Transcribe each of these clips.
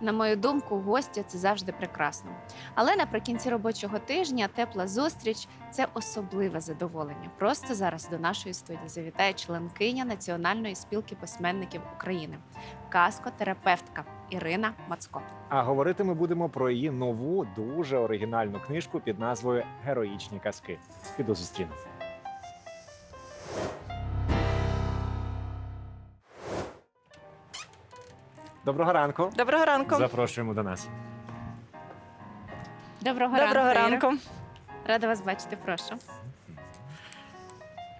На мою думку, гості це завжди прекрасно. Але наприкінці робочого тижня тепла зустріч це особливе задоволення. Просто зараз до нашої студії завітає членкиня Національної спілки письменників України, казкотерапевтка Ірина Мацко. А говорити ми будемо про її нову, дуже оригінальну книжку під назвою Героїчні казки. Піду зустріну. Доброго ранку. Доброго ранку. Запрошуємо до нас. Доброго, Доброго ранку. Ранку. Рада вас бачити. Прошу.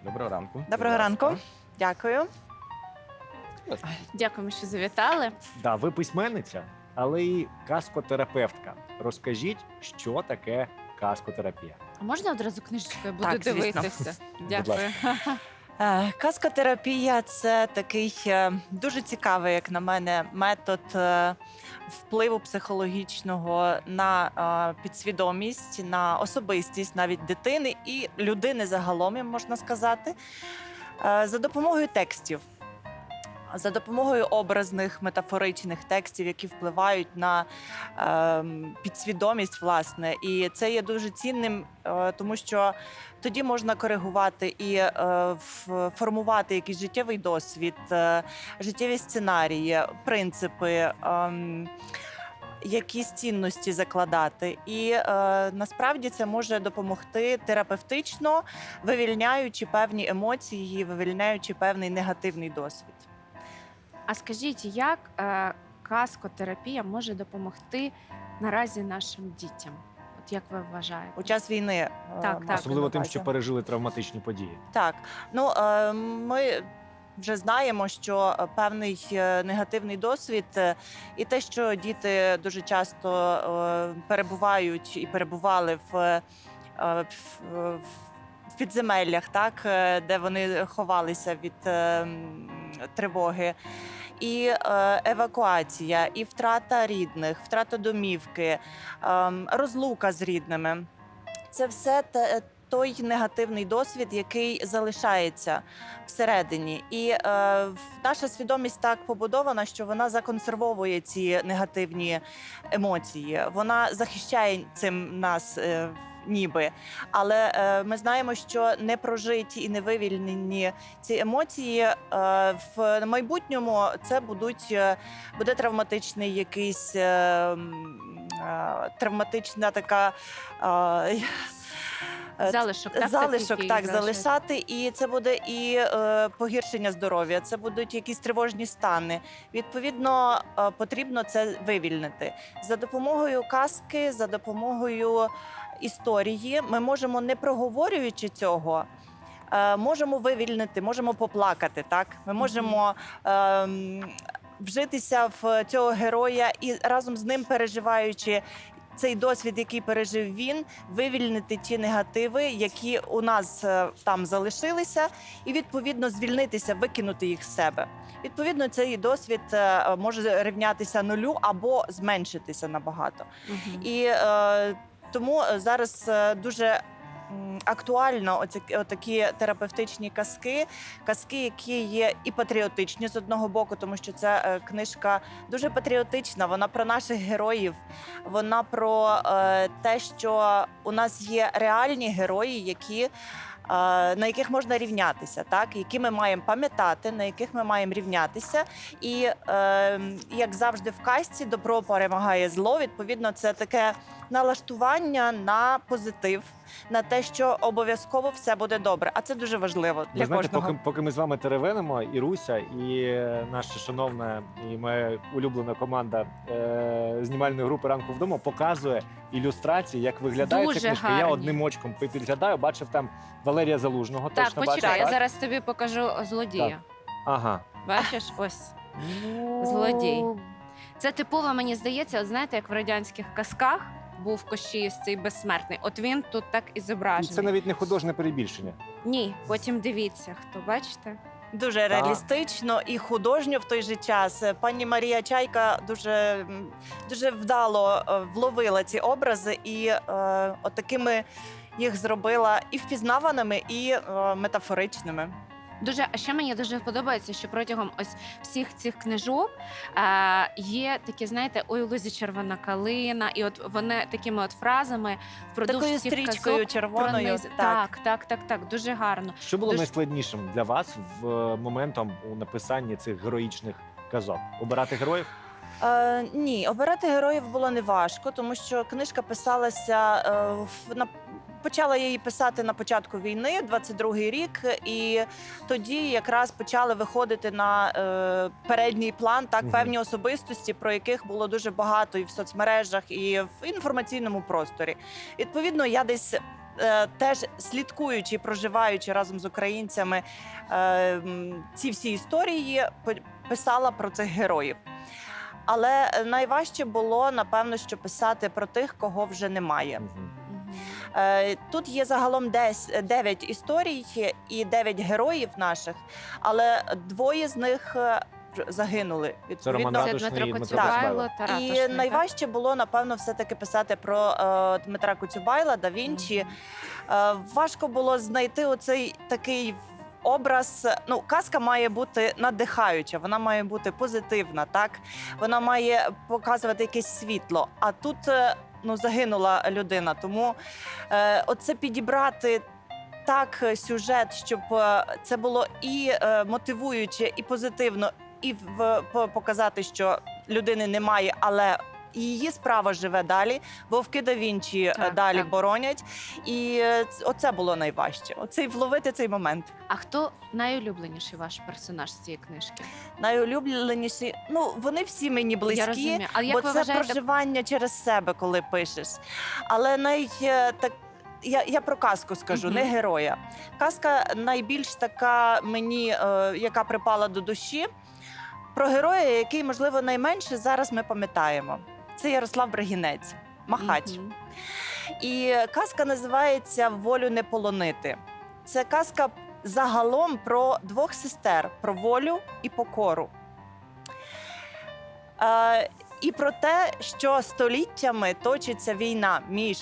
Доброго ранку. Доброго ранку. Дякую. Дякуємо, що завітали. Да, ви письменниця, але і казкотерапевтка. Розкажіть, що таке казкотерапія. А можна одразу книжечкою буду Так, звісно. дивитися? Дякую. Е, Казкотерапія це такий е, дуже цікавий, як на мене, метод е, впливу психологічного на підсвідомість, на особистість навіть дитини і людини загалом, можна сказати, за допомогою текстів. За допомогою образних метафоричних текстів, які впливають на ем, підсвідомість, власне, і це є дуже цінним, е, тому що тоді можна коригувати і е, формувати якийсь життєвий досвід, е, життєві сценарії, принципи. ем, Якісь цінності закладати, і е, насправді це може допомогти терапевтично, вивільняючи певні емоції, вивільняючи певний негативний досвід. А скажіть, як е, казкотерапія може допомогти наразі нашим дітям? От як ви вважаєте? У час війни е, Так, так. Особливо тим, що пережили травматичні події. Так, ну е, ми вже знаємо, що е, певний е, негативний досвід, е, і те, що діти дуже часто е, перебувають і перебували в, е, в, в підземеллях, так, е, де вони ховалися від е, тривоги. І е, евакуація, і втрата рідних, втрата домівки, розлука з рідними. Це все той негативний досвід, який залишається всередині. І е, наша свідомість так побудована, що вона законсервовує ці негативні емоції. Вона захищає цим нас. Е, Ніби, але е, ми знаємо, що не прожиті і не вивільнені ці емоції е, в майбутньому це будуть е, буде травматичний якийсь е, е, травматична така. е, Залишок, так? залишок так залишати, і це буде і е, погіршення здоров'я, це будуть якісь тривожні стани. Відповідно, е, потрібно це вивільнити за допомогою казки, за допомогою історії. Ми можемо, не проговорюючи цього. е, Можемо вивільнити, можемо поплакати. Так, ми можемо ем, вжитися в цього героя і разом з ним переживаючи цей досвід, який пережив він, вивільнити ті негативи, які у нас е, там залишилися, і відповідно звільнитися, викинути їх з себе. Відповідно, цей досвід е, може рівнятися нулю або зменшитися набагато. Угу. І е, тому зараз е, дуже. Актуально оці такі терапевтичні казки, казки, які є і патріотичні з одного боку, тому що ця е, книжка дуже патріотична. Вона про наших героїв, вона про е, те, що у нас є реальні герої, які. е, На яких можна рівнятися, так які ми маємо пам'ятати, на яких ми маємо рівнятися, і е, як завжди в казці, добро перемагає зло. Відповідно, це таке налаштування на позитив, на те, що обов'язково все буде добре. А це дуже важливо для Ви знаєте, кожного. поки, поки ми з вами теревенимо, і Руся, і наша шановна і моя улюблена команда е, знімальної групи ранку вдома показує ілюстрації, як виглядає Дуже ця книжка. Я гарні. одним очком підглядаю, бачив там Валерія Залужного. Так, точно почекай, бачив, я так? зараз тобі покажу злодія. Так. Ага. Бачиш, ось. Злодій. Це типово, мені здається, от знаєте, як в радянських казках був Кощіїв цей безсмертний. От він тут так і зображений. це навіть не художнє перебільшення. Ні, потім дивіться, хто бачите. Дуже реалістично і художньо в той же час. Пані Марія Чайка дуже, дуже вдало е, вловила ці образи і е, отакими їх зробила і впізнаваними, і е, метафоричними. Дуже, а ще мені дуже подобається, що протягом ось всіх цих книжок е, є такі, знаєте, ой, лузі червона калина, і от вони такими от фразами впродовж Такою всіх стрічкою казок червоною. прониз- Так, так, так, так, дуже гарно. Що було Дуже- найскладнішим для вас в е, моментом у написанні цих героїчних казок? Обирати героїв? Е, ні, обирати героїв було неважко, тому що книжка писалася е, в- на. Почала я її писати на початку війни, 22-й рік, і тоді якраз почали виходити на е, передній план так певні особистості, про яких було дуже багато і в соцмережах, і в інформаційному просторі. Відповідно, я десь е, теж слідкуючи, і проживаючи разом з українцями е, ці всі історії, писала про цих героїв. Але найважче було напевно, що писати про тих, кого вже немає. Е, Тут є загалом десь 9 історій і 9 героїв наших, але двоє з них е, загинули. Роман Це Дмитро і Коцюбайло та І Ратушний, найважче було напевно все-таки писати про е, Дмитра Коцюбайла, да Вінчі. Е, важко було знайти оцей такий образ. Ну, казка має бути надихаюча, вона має бути позитивна, так вона має показувати якесь світло. А тут е, ну загинула людина. Тому е, оце підібрати. Так, сюжет, щоб е, це було і е, мотивуюче, і позитивно, і в по- показати, що людини немає, але її справа живе далі. Вовки да Вінчі е, Так, далі так. боронять. І е, оце було найважче. Оцей вловити цей момент. А хто найулюбленіший ваш персонаж з цієї книжки? Найулюбленіші, ну вони всі мені Я близькі. розумію. А як бо ви це вважаєте, проживання через себе, коли пишеш. Але най е, так. Я, я про казку скажу, Мгм. не героя. Казка найбільш така мені, е, яка припала до душі. Про героя, який, можливо, найменше зараз ми пам'ятаємо. Це Ярослав Брагінець, Махач. Мгм. І казка називається Волю не полонити. Це казка загалом про двох сестер: про волю і покору. Е, і про те, що століттями точиться війна між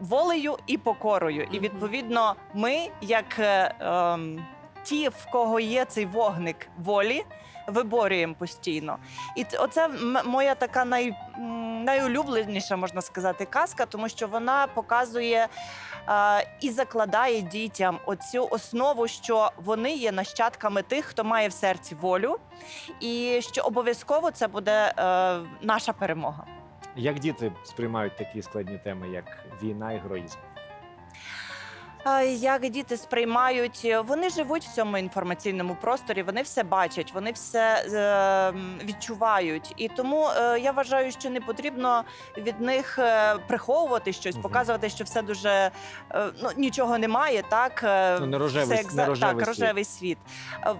волею і покорою. І відповідно, ми, як е, ем, ті, в кого є цей вогник волі, виборюємо постійно. І оце моя така най, найулюбленіша, можна сказати, казка, тому що вона показує е, і закладає дітям оцю основу, що вони є нащадками тих, хто має в серці волю, і що обов'язково це буде е, наша перемога. Як діти сприймають такі складні теми, як війна і героїзм? Як діти сприймають, вони живуть в цьому інформаційному просторі, вони все бачать, вони все е, відчувають. І тому е, я вважаю, що не потрібно від них е, приховувати щось, показувати, що все дуже е, ну нічого немає. Так е, Ну, не рожевий- все не рожевий так, світ. рожевий світ. Е,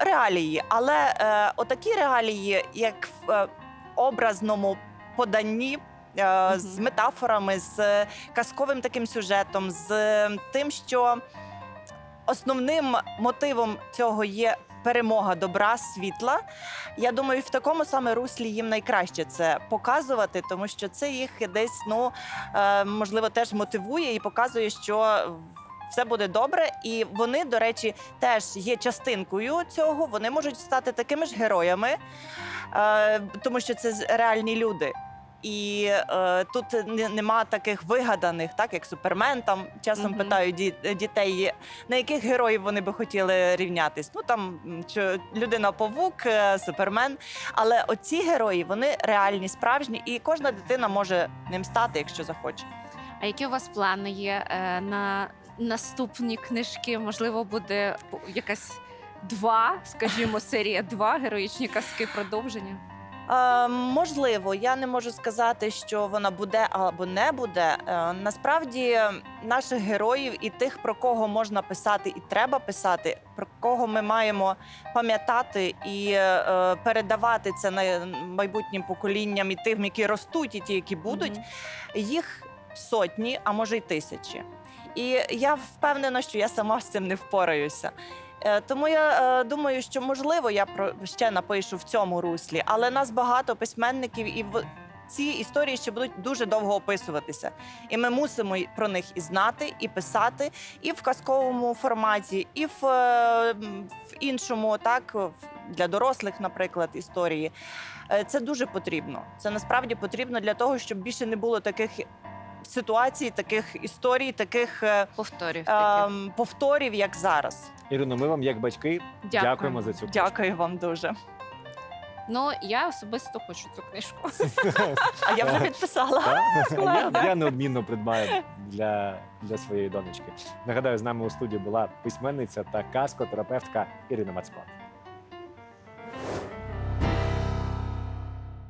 Реалії, але е, отакі реалії, як в е, образному поданні. Е, З метафорами, з казковим таким сюжетом, з тим, що основним мотивом цього є перемога добра, світла. Я думаю, в такому саме руслі їм найкраще це показувати, тому що це їх десь ну е, можливо теж мотивує і показує, що. Все буде добре, і вони, до речі, теж є частинкою цього. Вони можуть стати такими ж героями, е, тому що це реальні люди. І е, тут не, нема таких вигаданих, так як супермен. Там часом Мгм. питають ді- дітей, на яких героїв вони би хотіли рівнятись. Ну там людина павук, е, супермен. Але оці герої вони реальні, справжні, і кожна дитина може ним стати, якщо захоче. А які у вас плани є е, на наступні книжки? Можливо, буде якась два, скажімо, серія два героїчні казки продовження. Е, можливо, я не можу сказати, що вона буде або не буде. Е, насправді, наших героїв і тих, про кого можна писати і треба писати, про кого ми маємо пам'ятати і е, передавати це на майбутнім поколінням і тим, які ростуть, і ті, які будуть, Мгм. їх сотні, а може й тисячі. І я впевнена, що я сама з цим не впораюся. Е, Тому я е, думаю, що можливо я про ще напишу в цьому руслі, але нас багато письменників, і в ці історії ще будуть дуже довго описуватися, і ми мусимо про них і знати, і писати, і в казковому форматі, і в, е, в іншому, так для дорослих, наприклад, історії. Це дуже потрібно. Це насправді потрібно для того, щоб більше не було таких ситуацій, таких історій, таких е, Повторюю. таки. ем, повторів, як зараз. Ірино, ми вам, як батьки, Дякую. дякуємо за цю книжку. Дякую вам дуже. Ну я особисто хочу цю книжку. А я вже підписала. Так? Я, я неодмінно придбаю для, для своєї донечки. Нагадаю, з нами у студії була письменниця та казкотерапевтка Ірина Мацко.